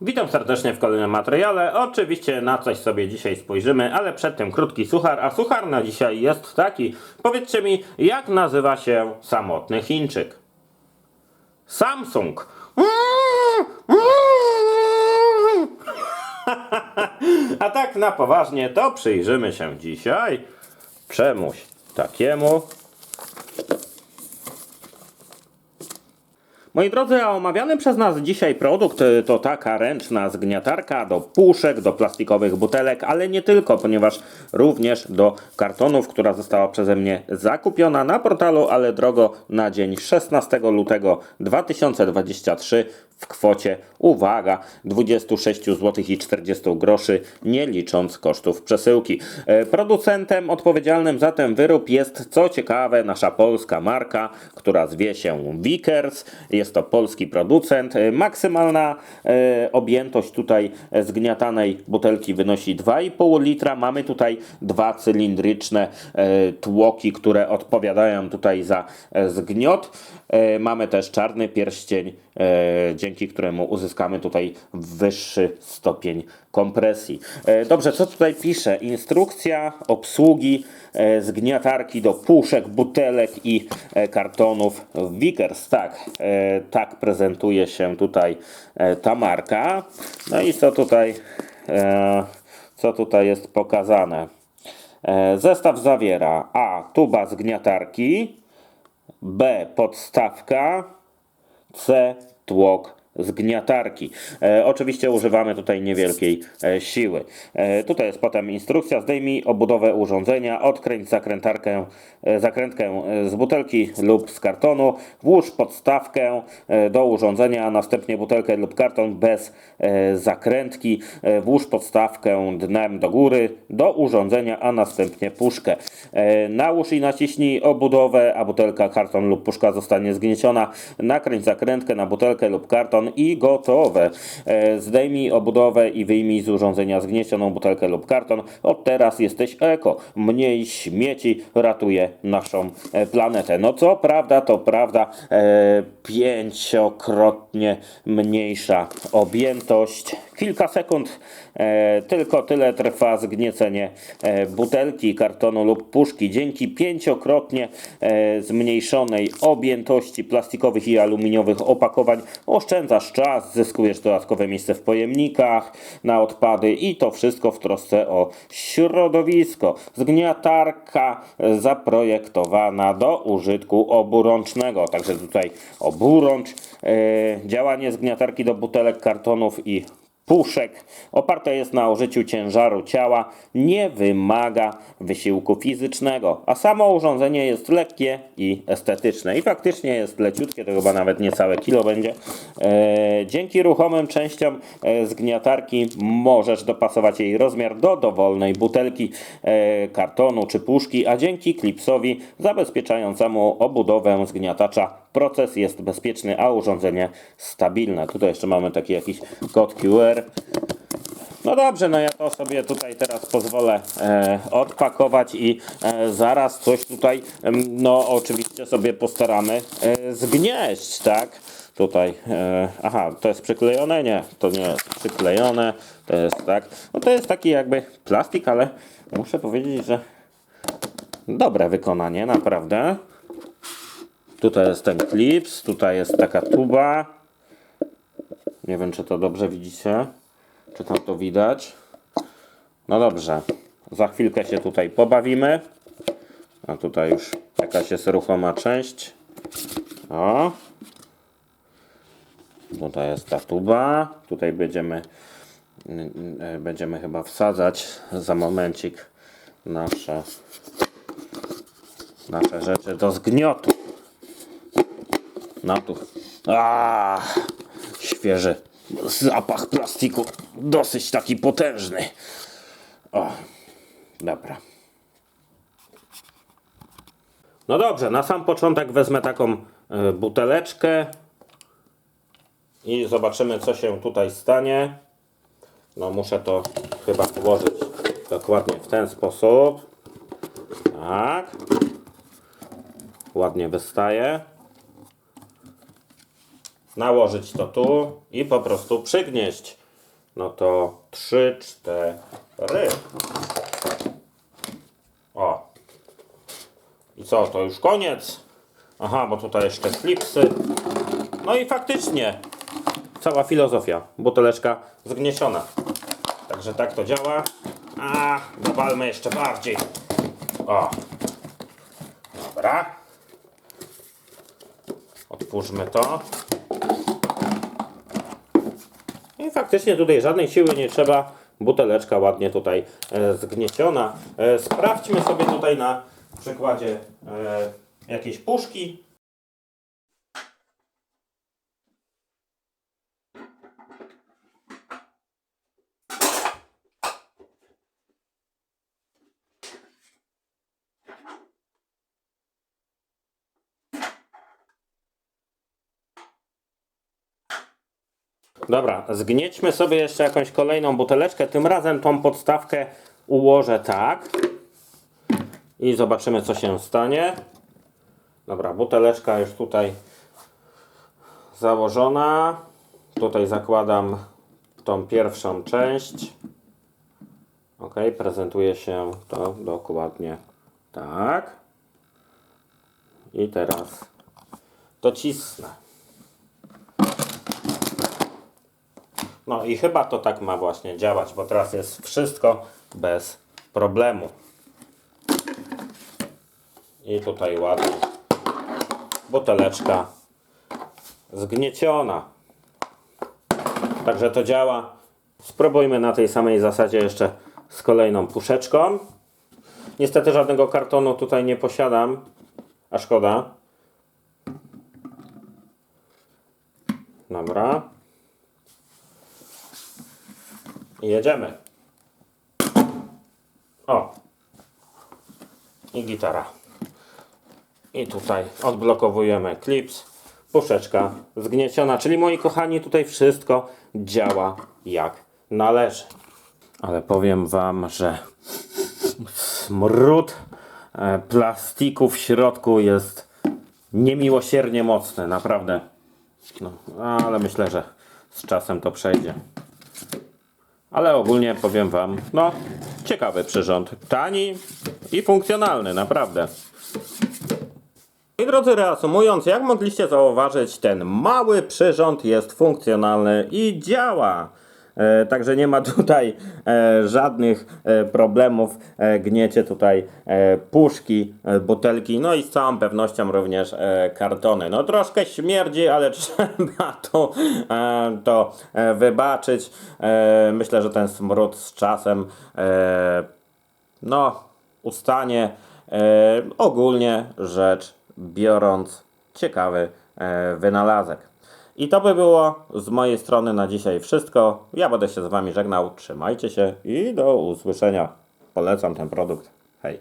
Witam serdecznie w kolejnym materiale. Oczywiście na coś sobie dzisiaj spojrzymy, ale przed tym krótki suchar. A suchar na dzisiaj jest taki. Powiedzcie mi, jak nazywa się samotny Chińczyk? Samsung. A tak na poważnie, to przyjrzymy się dzisiaj czemuś takiemu. Moi drodzy, a omawiany przez nas dzisiaj produkt y, to taka ręczna zgniatarka do puszek, do plastikowych butelek, ale nie tylko, ponieważ również do kartonów, która została przeze mnie zakupiona na portalu, ale drogo na dzień 16 lutego 2023 w kwocie, uwaga, 26 zł i 40 groszy, nie licząc kosztów przesyłki. E, Producentem odpowiedzialnym za ten wyrób jest, co ciekawe, nasza polska marka, która zwie się Vickers. Jest to polski producent. E, Maksymalna e, objętość tutaj zgniatanej butelki wynosi 2,5 litra. Mamy tutaj dwa cylindryczne tłoki, które odpowiadają tutaj za zgniot. Mamy też czarny pierścień, dzięki któremu uzyskamy tutaj wyższy stopień kompresji. E, Dobrze, co tutaj pisze? Instrukcja obsługi e, zgniatarki do puszek, butelek i e, kartonów Vickers. Tak, tak prezentuje się tutaj ta marka. No i co tutaj, co tutaj jest pokazane? Zestaw zawiera A. Tuba zgniatarki, B. Podstawka. C. Tłok zgniatarki. E, oczywiście używamy tutaj niewielkiej e, siły. E, tutaj jest potem instrukcja. Zdejmij obudowę urządzenia, odkręć zakrętarkę, e, zakrętkę e, z butelki lub z kartonu, włóż podstawkę e, do urządzenia, a następnie butelkę lub karton bez e, zakrętki. E, włóż podstawkę dnem do góry do urządzenia, a następnie puszkę. E, nałóż i naciśnij obudowę, a butelka, karton lub puszka zostanie zgnieciona. Nakręć zakrętkę na butelkę lub karton i gotowe. E, zdejmij obudowę i wyjmij z urządzenia zgniecioną butelkę lub karton. Od teraz jesteś eko. Mniej śmieci ratuje naszą e, planetę. No co prawda, to prawda, e, pięciokrotnie mniejsza objętość. Kilka sekund, e, tylko tyle trwa zgniecenie e, butelki, kartonu lub puszki. Dzięki pięciokrotnie e, zmniejszonej objętości plastikowych i aluminiowych opakowań oszczędzasz czas, zyskujesz dodatkowe miejsce w pojemnikach na odpady i to wszystko w trosce o środowisko. Zgniatarka zaprojektowana do użytku oburącznego. Także tutaj oburącz, działanie zgniatarki do butelek, kartonów i puszek oparte jest na użyciu ciężaru ciała, nie wymaga wysiłku fizycznego, a samo urządzenie jest lekkie i estetyczne. I faktycznie jest leciutkie, to chyba nawet niecałe kilo będzie. E, dzięki ruchomym częściom e, zgniatarki możesz dopasować jej rozmiar do dowolnej butelki, e, kartonu czy puszki, a dzięki klipsowi zabezpieczającemu obudowę zgniatacza proces jest bezpieczny, a urządzenie stabilne. Tutaj jeszcze mamy taki jakiś kod QR. No dobrze, no ja to sobie tutaj teraz pozwolę e, odpakować i e, zaraz coś tutaj, em, no oczywiście sobie postaramy e, zgnieść, tak? Tutaj, e, aha, to jest przyklejone? Nie, to nie jest przyklejone, to jest tak, no to jest taki jakby plastik, ale muszę powiedzieć, że dobre wykonanie, naprawdę. Tutaj jest ten klips, tutaj jest taka tuba. Nie wiem, czy to dobrze widzicie. Czy tam to widać? No dobrze. Za chwilkę się tutaj pobawimy. A tutaj już jakaś jest ruchoma część. O. Tutaj jest ta tuba. Tutaj będziemy mm, będziemy chyba wsadzać za momencik nasze nasze rzeczy do zgniotu. Tu. A, świeży zapach plastiku. Dosyć taki potężny. O, dobra. No dobrze, na sam początek wezmę taką y, buteleczkę i zobaczymy, co się tutaj stanie. No, muszę to chyba położyć dokładnie w ten sposób. Tak. Ładnie wystaje nałożyć to tu i po prostu przygnieść. no to 3, 4. O. I co, to już koniec? Aha, bo tutaj jeszcze klipsy. No i faktycznie cała filozofia. Buteleczka zgnieciona. Także tak to działa. A, dowalmy jeszcze bardziej. O. Dobra. Otwórzmy to. I faktycznie tutaj żadnej siły nie trzeba. Buteleczka ładnie tutaj e, zgnieciona. E, sprawdźmy sobie tutaj na przykładzie e, jakiejś puszki. Dobra, zgniećmy sobie jeszcze jakąś kolejną buteleczkę. Tym razem tą podstawkę ułożę tak. I zobaczymy, co się stanie. Dobra, buteleczka już tutaj założona. Tutaj zakładam tą pierwszą część. Ok, prezentuje się to dokładnie tak. I teraz docisnę. No i chyba to tak ma właśnie działać, bo teraz jest wszystko bez problemu. I tutaj ładnie buteleczka zgnieciona. Także to działa. Spróbujmy na tej samej zasadzie jeszcze z kolejną puszeczką. Niestety żadnego kartonu tutaj nie posiadam, a szkoda. Dobra. Jedziemy. O. I gitara. I tutaj odblokowujemy klips. Puszeczka zgnieciona. Czyli moi kochani, tutaj wszystko działa jak należy. Ale powiem wam, że smród e, plastiku w środku jest niemiłosiernie mocny. Naprawdę. No, ale myślę, że z czasem to przejdzie. Ale ogólnie powiem Wam, no, ciekawy przyrząd. Tani i funkcjonalny, naprawdę. I drodzy, reasumując, jak mogliście zauważyć, ten mały przyrząd jest funkcjonalny i działa. E, także nie ma tutaj e, żadnych e, problemów. Gniecie tutaj puszki, butelki, no i z całą pewnością również kartony. No troszkę śmierdzi, ale trzeba to, to wybaczyć. Myślę, że ten smród z czasem no, ustanie. Ogólnie rzecz biorąc, ciekawy wynalazek. I to by było z mojej strony na dzisiaj wszystko. Ja będę się z Wami żegnał. Trzymajcie się i do usłyszenia. Polecam ten produkt. Hej.